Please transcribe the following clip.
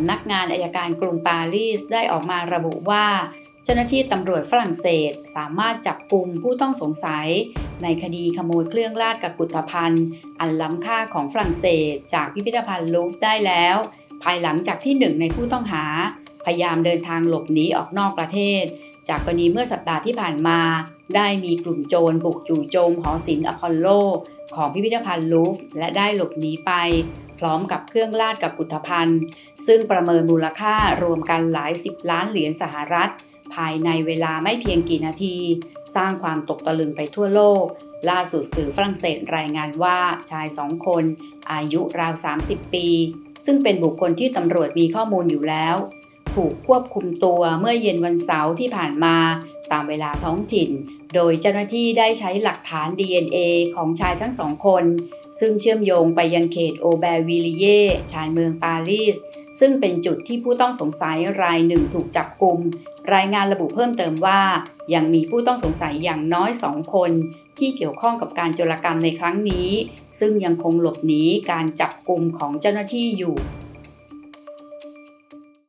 ำนักงานอายการกรุงปารีสได้ออกมาระบุว่า เจ้าหน้าที่ตำรวจฝรั่งเศสสามารถจับกลุ่มผู้ต้องสงสัย ในคดีขโมยเครื่องราชกุฏภัณฑ์ อันล้ำค่าของฝรั่งเศส จากพิพิธภัณฑ์ลูฟได้แล้ว ภายหลังจากที่หนึ่งในผู้ต้องหา พยายามเดินทางหลบหนีออกนอกประเทศ จากกรณีเมื่อสัปดาห์ที่ผ่านมา ได้มีกลุ่มโจรบุกจู่โจมหอศิลป์อพอลโล ของพิพิธภัณฑ์ลูฟและได้หลบหนีไปพร้อมกับเครื่องราชกับกุฏภัณฑ์ ซึ่งประเมินมูลค่ารวมกันหลายสิบล้านเหรียญสหรัฐ ภายในเวลาไม่เพียงกี่นาที สร้างความตกตะลึงไปทั่วโลก ล่าสุดสื่อฝรั่งเศสรายงานว่าชายสองคน อายุราว 30 ปี ซึ่งเป็นบุคคลที่ตำรวจมีข้อมูลอยู่แล้ว ถูกควบคุมตัวเมื่อเย็นวันเสาร์ที่ผ่านมาตามเวลาท้องถิ่น โดยเจ้าหน้าที่ได้ใช้หลักฐาน DNA ของชายทั้งสองคน ซึ่งเชื่อมโยงไปยังเขตโอแบร์วิลิเย่ชานเมืองปารีส ซึ่งเป็นจุดที่ผู้ต้องสงสัยรายหนึ่งถูกจับกลุ่ม รายงานระบุเพิ่มเติมว่า ยังมีผู้ต้องสงสัยอย่างน้อยสองคน ที่เกี่ยวข้องกับการโจรกรรมในครั้งนี้ ซึ่งยังคงหลบหนีการจับกลุ่มของเจ้าหน้าที่อยู่